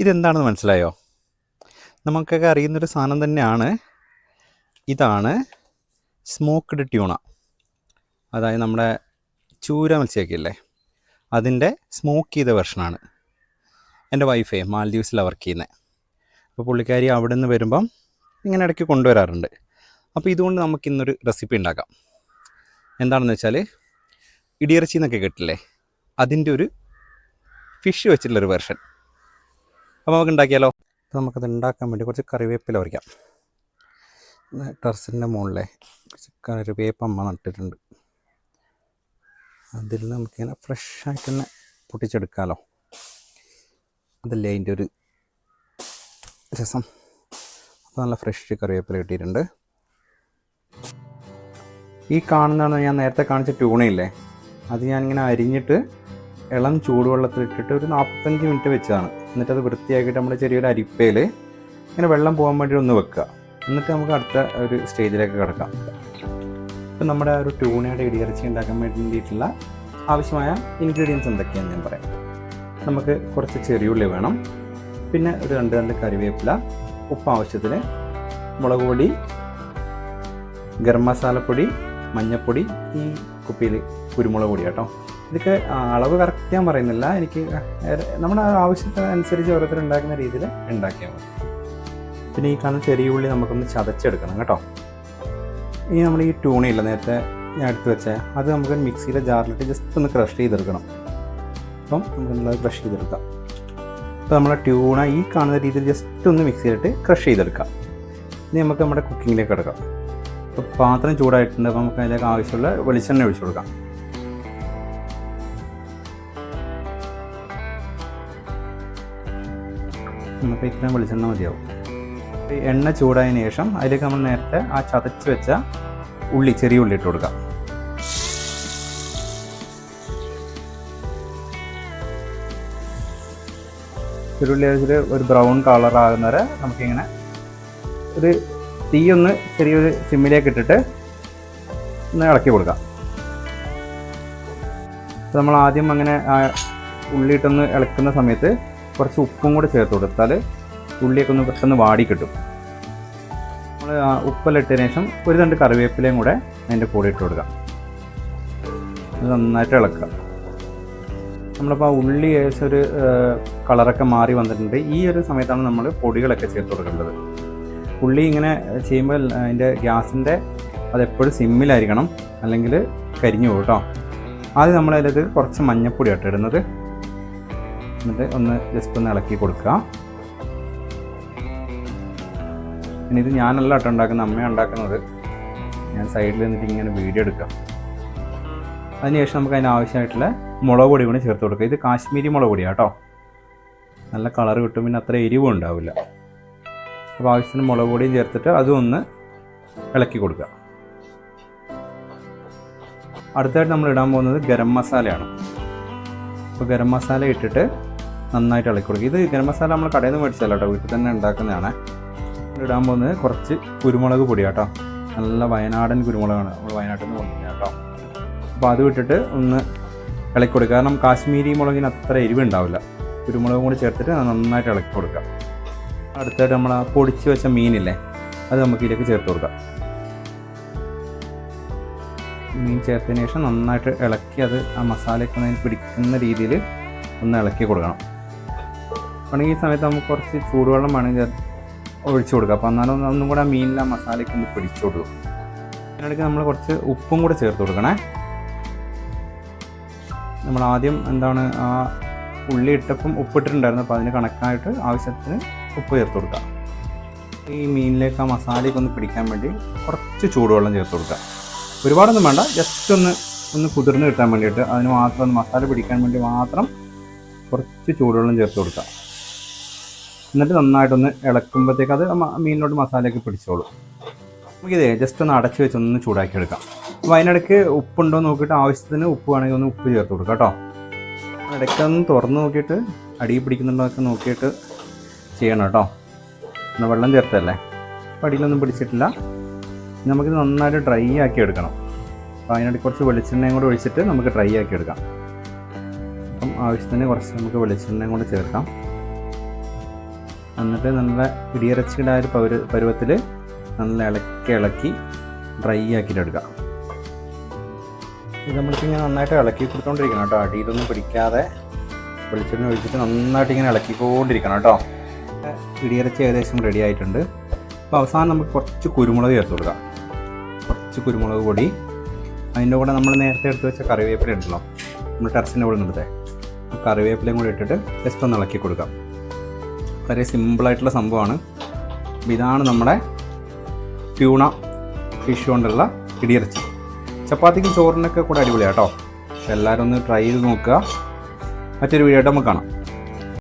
ഇതെന്താണെന്ന് മനസ്സിലായോ? നമുക്കൊക്കെ അറിയുന്നൊരു സാധനം തന്നെയാണ്. ഇതാണ് സ്മോക്ക്ഡ് ട്യൂണ അതായത് നമ്മുടെ ചൂര മത്സ്യമൊക്കെയല്ലേ? അതിന്റെ സ്മോക്ക് ചെയ്ത വെർഷനാണ് എന്റെ വൈഫേ മാൽദ്വീപ്സിലാണ് വർക്ക് ചെയ്യുന്നത് അപ്പോൾ പുള്ളിക്കാരി അവിടെ നിന്ന് വരുമ്പം ഇങ്ങനെ ഇടയ്ക്ക് കൊണ്ടുവരാറുണ്ട്. അപ്പോൾ ഇതുകൊണ്ട് നമുക്ക് ഇന്നൊരു റെസിപ്പി ഉണ്ടാക്കാം. എന്താണെന്ന് വെച്ചാൽ ഇടിയിറച്ചി എന്നൊക്കെ കേട്ടില്ലേ അതിന്റെ ഒരു ഫിഷ് വെച്ചിട്ടുള്ളൊരു വെർഷൻ അപ്പോൾ നമുക്ക് ഉണ്ടാക്കിയാലോ അപ്പോൾ നമുക്കത് ഉണ്ടാക്കാൻ വേണ്ടി കുറച്ച് കറിവേപ്പില വരയ്ക്കാം ടെറസിന്റെ മുകളിലെ കുറച്ച് കറിവേപ്പ് അമ്മ നട്ടിട്ടുണ്ട്. അതിൽ നമുക്കിങ്ങനെ ഫ്രഷായിട്ട് തന്നെ പൊട്ടിച്ചെടുക്കാമല്ലോ അതല്ലേ അതിന്റെ ഒരു രസം? അപ്പോൾ നല്ല ഫ്രഷ് കറിവേപ്പില കിട്ടിയിട്ടുണ്ട്. ഈ കാണുന്നതാണ് ഞാൻ നേരത്തെ കാണിച്ച ട്യൂണയില്ലേ? അത് ഞാനിങ്ങനെ അരിഞ്ഞിട്ട് ഇളം ചൂടുവെള്ളത്തിൽ ഇട്ടിട്ട് ഒരു നാൽപ്പത്തഞ്ച് മിനിറ്റ് വെച്ചതാണ്. എന്നിട്ട് അത് വൃത്തിയാക്കിയിട്ട് നമ്മൾ ചെറിയൊരു അരിപ്പയിൽ ഇങ്ങനെ വെള്ളം പോകാൻ വേണ്ടി ഒന്ന് വെക്കുക. എന്നിട്ട് നമുക്ക് അടുത്ത ഒരു സ്റ്റേജിലേക്ക് കിടക്കാം. ഇപ്പം നമ്മുടെ ഒരു ട്യൂണയുടെ ഇടിയിറച്ചി ഉണ്ടാക്കാൻ വേണ്ടിയിട്ടുള്ള ആവശ്യമായ ഇൻഗ്രീഡിയൻസ് എന്തൊക്കെയാണെന്ന് ഞാൻ പറയാം. നമുക്ക് കുറച്ച് ചെറിയുള്ളി വേണം. പിന്നെ ഒരു രണ്ട് രണ്ട് കറിവേപ്പില ഉപ്പ് ആവശ്യത്തിന് മുളക് പൊടി ഗരം മസാലപ്പൊടി മഞ്ഞൾപ്പൊടി ഈ കുപ്പിയിൽ കുരുമുളക് പൊടി കേട്ടോ. ഇതൊക്കെ അളവ് കറക്റ്റ് ഞാൻ പറയുന്നില്ല. എനിക്ക് നമ്മുടെ ആവശ്യത്തിനനുസരിച്ച് ഓരോരുത്തർ ഉണ്ടാക്കുന്ന രീതിയിൽ ഉണ്ടാക്കിയാൽ മതി. പിന്നെ ഈ കാണുന്ന ചെറിയ ഉള്ളി നമുക്കൊന്ന് ചതച്ചെടുക്കണം കേട്ടോ. ഇനി നമ്മൾ ഈ ട്യൂണയില്ല നേരത്തെ ഞാൻ എടുത്തു വെച്ചേ അത് നമുക്ക് മിക്സിയിലെ ജാറിലിട്ട് ജസ്റ്റ് ഒന്ന് ക്രഷ് ചെയ്തെടുക്കണം. അപ്പം നമുക്ക് നല്ലത് ക്രഷ് ചെയ്തെടുക്കാം. അപ്പോൾ നമ്മളെ ട്യൂണ ഈ കാണുന്ന രീതിയിൽ ജസ്റ്റ് ഒന്ന് മിക്സിയിലിട്ട് ക്രഷ് ചെയ്തെടുക്കാം. ഇനി നമുക്ക് നമ്മുടെ കുക്കിങ്ങിലേക്ക് കിടക്കാം. അപ്പോൾ പാത്രം ചൂടായിട്ടുണ്ട് അപ്പോൾ നമുക്ക് അതിലേക്ക് ആവശ്യമുള്ള വെളിച്ചെണ്ണ ഒഴിച്ചു കൊടുക്കാം. നമുക്ക് ഇത്രയും വെളിച്ചെണ്ണ മതിയാവും. എണ്ണ ചൂടായതിനു ശേഷം അതിലേക്ക് നമ്മൾ നേരത്തെ ആ ചതച്ച് വെച്ച ഉള്ളി ചെറിയ ഉള്ളി ഇട്ട് കൊടുക്കാം. ചെറുള്ളി വെച്ചിട്ട് ഒരു ബ്രൗൺ കളർ ആകുന്ന വരെ നമുക്കിങ്ങനെ ഒരു തീ ഒന്ന് ചെറിയൊരു സിമ്മിലേക്ക് ഇട്ടിട്ട് ഒന്ന് ഇളക്കി കൊടുക്കാം. നമ്മൾ ആദ്യം അങ്ങനെ ഉള്ളിയിട്ടൊന്ന് ഇളക്കുന്ന സമയത്ത് കുറച്ച് ഉപ്പും കൂടെ ചേർത്ത് കൊടുത്താൽ ഉള്ളിയൊക്കെ ഒന്ന് പെട്ടെന്ന് വാടി കിട്ടും. നമ്മൾ ഉപ്പെല്ലാം ശേഷം ഒരു രണ്ട് കറിവേപ്പിലയും കൂടെ അതിന്റെ കൂടെ ഇട്ട് കൊടുക്കാം. നന്നായിട്ട് ഇളക്കുക നമ്മളിപ്പോൾ ആ ഉള്ളി ഏകദേശം ഒരു കളറൊക്കെ മാറി വന്നിട്ടുണ്ട്. ഈ ഒരു സമയത്താണ് നമ്മൾ പൊടികളൊക്കെ ചേർത്ത് കൊടുക്കേണ്ടത്. ഉള്ളി ഇങ്ങനെ ചെയ്യുമ്പോൾ അതിന്റെ ഗ്യാസിന്റെ അതെപ്പോഴും സിമ്മിലായിരിക്കണം. അല്ലെങ്കിൽ കരിഞ്ഞു പോകും കേട്ടോ. ആദ്യം നമ്മളതിലത് കുറച്ച് മഞ്ഞപ്പൊടി ഇടുന്നത്. എന്നിട്ട് ഒന്ന് ജസ്റ്റ് ഒന്ന് ഇളക്കി കൊടുക്കുക. ഇനി ഇത് ഞാനല്ല കേട്ടോ ഉണ്ടാക്കുന്നത് അമ്മയാണ് ഉണ്ടാക്കുന്നത്. ഞാൻ സൈഡിൽ നിന്നിട്ട് ഇങ്ങനെ വീഡിയോ എടുക്കാം. അതിനുശേഷം നമുക്ക് അതിന് ആവശ്യമായിട്ടുള്ള മുളക് പൊടി കൂടി ചേർത്ത് കൊടുക്കുക ഇത് കാശ്മീരി മുളക് പൊടിയാണ് കേട്ടോ. നല്ല കളർ കിട്ടും പിന്നെ അത്ര എരിവും ഉണ്ടാവില്ല. അപ്പോൾ ആവശ്യത്തിന് മുളക് പൊടിയും ചേർത്തിട്ട് അതും ഒന്ന് ഇളക്കി കൊടുക്കുക. അടുത്തായിട്ട് നമ്മൾ ഇടാൻ പോകുന്നത് ഗരം മസാലയാണ്. അപ്പോൾ ഗരം മസാല ഇട്ടിട്ട് നന്നായിട്ട് ഇളക്കി കൊടുക്കുക ഇത് ഗരം മസാല നമ്മൾ കടയിൽ നിന്ന് മേടിച്ചല്ല കേട്ടോ വീട്ടിൽ തന്നെ ഉണ്ടാക്കുന്നതാണ്. ഇടാൻ പോകുന്നത് കുറച്ച് കുരുമുളക് പൊടി കേട്ടോ. നല്ല വയനാടൻ കുരുമുളകാണ് നമ്മൾ വയനാട്ടിൽ നിന്ന് കൊണ്ടുവരുന്നത് കേട്ടോ. അപ്പോൾ അത് വിട്ടിട്ട് ഒന്ന് ഇളക്കി കൊടുക്കുക. കാരണം കാശ്മീരി മുളകിന് അത്ര എരിവുണ്ടാവില്ല. കുരുമുളകും കൂടി ചേർത്തിട്ട് നന്നായിട്ട് ഇളക്കി കൊടുക്കുക. അടുത്തായിട്ട് നമ്മൾ ആ പൊടിച്ച് വെച്ച മീനില്ലേ അത് നമുക്ക് ഇതിലേക്ക് ചേർത്ത് കൊടുക്കാം. മീൻ ചേർത്തതിന് ശേഷം നന്നായിട്ട് ഇളക്കി അത് ആ മസാലയൊക്കെ പിടിക്കുന്ന രീതിയിൽ ഒന്ന് ഇളക്കി കൊടുക്കണം. വേണമെങ്കിൽ ഈ സമയത്ത് നമുക്ക് കുറച്ച് ചൂടുവെള്ളം വേണമെങ്കിൽ ഒഴിച്ചു കൊടുക്കുക അപ്പോൾ എന്നാലും ഒന്നും കൂടെ മീനിലെ മസാലയ്ക്ക് ഒന്ന് പിടിച്ചു കൊടുക്കും അതിനിടയ്ക്ക് നമ്മൾ കുറച്ച് ഉപ്പും കൂടെ ചേർത്ത് കൊടുക്കണേ. നമ്മൾ ആദ്യം എന്താണ് ആ ഉള്ളി ഇട്ടപ്പം ഉപ്പിട്ടിട്ടുണ്ടായിരുന്നു അപ്പോൾ അതിന് കണക്കായിട്ട് ആവശ്യത്തിന് ഉപ്പ് ചേർത്ത് കൊടുക്കുക. ഈ മീനിലേക്ക് ആ മസാലയൊക്കെ ഒന്ന് പിടിക്കാൻ വേണ്ടി കുറച്ച് ചൂടുവെള്ളം ചേർത്ത് കൊടുക്കുക. ഒരുപാടൊന്നും വേണ്ട. ജസ്റ്റ് ഒന്ന് ഒന്ന് കുതിർന്ന് കിട്ടാൻ വേണ്ടിയിട്ട് അതിന് മാത്രം മസാല പിടിക്കാൻ വേണ്ടി മാത്രം കുറച്ച് ചൂടുവെള്ളം ചേർത്ത് കൊടുക്കുക. എന്നിട്ട് നന്നായിട്ടൊന്ന് ഇളക്കുമ്പോഴത്തേക്ക് അത് മീനിലോട്ട് മസാലയൊക്കെ പിടിച്ചോളും. നമുക്കിത് ജസ്റ്റ് ഒന്ന് അടച്ച് വെച്ച് ഒന്ന് ചൂടാക്കി എടുക്കാം അപ്പോൾ അതിനിടയ്ക്ക് ഉപ്പുണ്ടോ എന്ന് നോക്കിയിട്ട് ആവശ്യത്തിന് ഉപ്പ് വേണമെങ്കിൽ ഒന്ന് ഉപ്പ് ചേർത്ത് കൊടുക്കാം കേട്ടോ. ഇടയ്ക്ക് ഒന്ന് തുറന്ന് നോക്കിയിട്ട് അടിയിൽ പിടിക്കുന്നുണ്ടോ ഒക്കെ നോക്കിയിട്ട് ചെയ്യണം കേട്ടോ. എന്നാൽ വെള്ളം ചേർത്തല്ലേ അപ്പോൾ അടിയിലൊന്നും പിടിച്ചിട്ടില്ല. നമുക്കിത് നന്നായിട്ട് ഡ്രൈ ആക്കി എടുക്കണം. അപ്പോൾ അതിനിടയ്ക്ക് കുറച്ച് വെളിച്ചെണ്ണയും കൂടെ ഒഴിച്ചിട്ട് നമുക്ക് ഡ്രൈ ആക്കി എടുക്കാം. അപ്പം ആവശ്യത്തിന് കുറച്ച് നമുക്ക് വെളിച്ചെണ്ണയും കൂടെ ചേർക്കാം. എന്നിട്ട് നല്ല ഇടിയിറച്ചിയുടെ ആ ഒരു പൗര പരുവത്തിൽ നല്ല ഇളക്കി ഇളക്കി ഡ്രൈ ആക്കിയിട്ട് എടുക്കാം ഇത് നമ്മൾക്ക് ഇങ്ങനെ നന്നായിട്ട് ഇളക്കി കൊടുത്തോണ്ടിരിക്കണം കേട്ടോ. അടിയിലൊന്നും പിടിക്കാതെ വെളിച്ചെണ്ണ ഒഴിച്ചിട്ട് നന്നായിട്ട് ഇങ്ങനെ ഇളക്കിക്കൊണ്ടിരിക്കണം കേട്ടോ. ഇടിയിറച്ചി ഏകദേശം റെഡി ആയിട്ടുണ്ട്. അപ്പോൾ അവസാനം നമുക്ക് കുറച്ച് കുരുമുളക് ചേർത്ത് കൊടുക്കാം. കുറച്ച് കുരുമുളക് പൊടി. അതിന്റെ കൂടെ നമ്മൾ നേരത്തെ എടുത്ത് വെച്ച കറിവേപ്പില ഉണ്ടല്ലോ. നമ്മൾ ടെറസിന്റെ കൂടെ ആ കറിവേപ്പിലയും കൂടി ഇട്ടിട്ട് ജസ്റ്റ് ഒന്ന് ഇളക്കി കൊടുക്കാം. വളരെ സിമ്പിളായിട്ടുള്ള സംഭവമാണ്. ഇതാണ് നമ്മുടെ ട്യൂണ ഫിഷ് കൊണ്ടുള്ള ഇടിയിറച്ചി. ചപ്പാത്തിക്കും ചോറിനൊക്കെ കൂടെ അടിപൊളിയാട്ടോ എല്ലാവരും ഒന്ന് ട്രൈ ചെയ്ത് നോക്കുക. മറ്റൊരു വീഡിയോ ആയിട്ട് നമുക്ക് കാണാം.